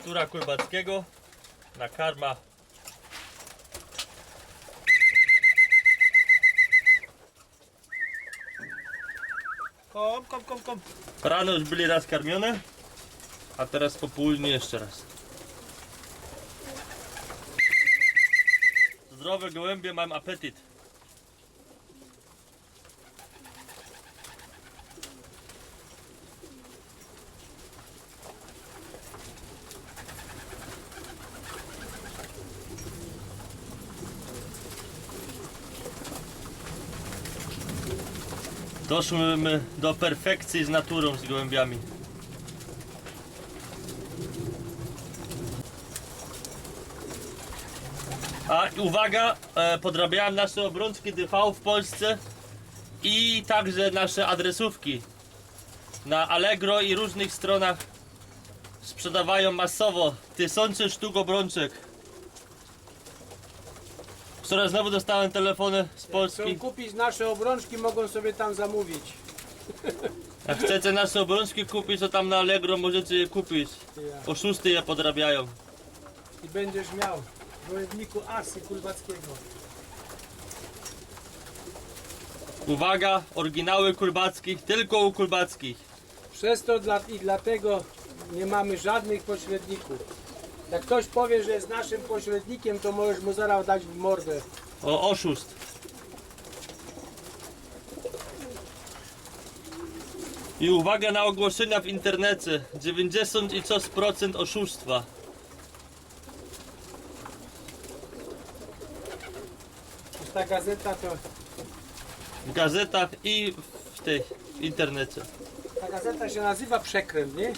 szczura kurbackiego na karma. Kom, kom, kom, kom. Rano już byli raz karmione, a teraz po południu jeszcze raz. Zdrowe gołębie, mam apetyt. Doszłymy do perfekcji z naturą, z gołębiami. A uwaga, e, podrabiałem nasze obrączki TV w Polsce i także nasze adresówki. Na Allegro i różnych stronach sprzedawają masowo tysiące sztuk obrączek. Wczoraj znowu dostałem telefony z Chcą Polski. kupić nasze obrączki, mogą sobie tam zamówić. Jak chcecie nasze obrączki kupić, to tam na Allegro możecie je kupić. Ja. Oszusty je podrabiają. I będziesz miał w wojowniku Asy Kulbackiego. Uwaga, oryginały kulbackich, tylko u kulbackich. Przez to dla, i dlatego nie mamy żadnych pośredników. Jak ktoś powie, że jest naszym pośrednikiem, to możesz mu zaraz dać w mordę. O, oszust. I uwaga na ogłoszenia w internecie. 90 i coś procent oszustwa. Ta gazeta to. W gazetach i w tych w internecie. Ta gazeta się nazywa Przekręt, nie?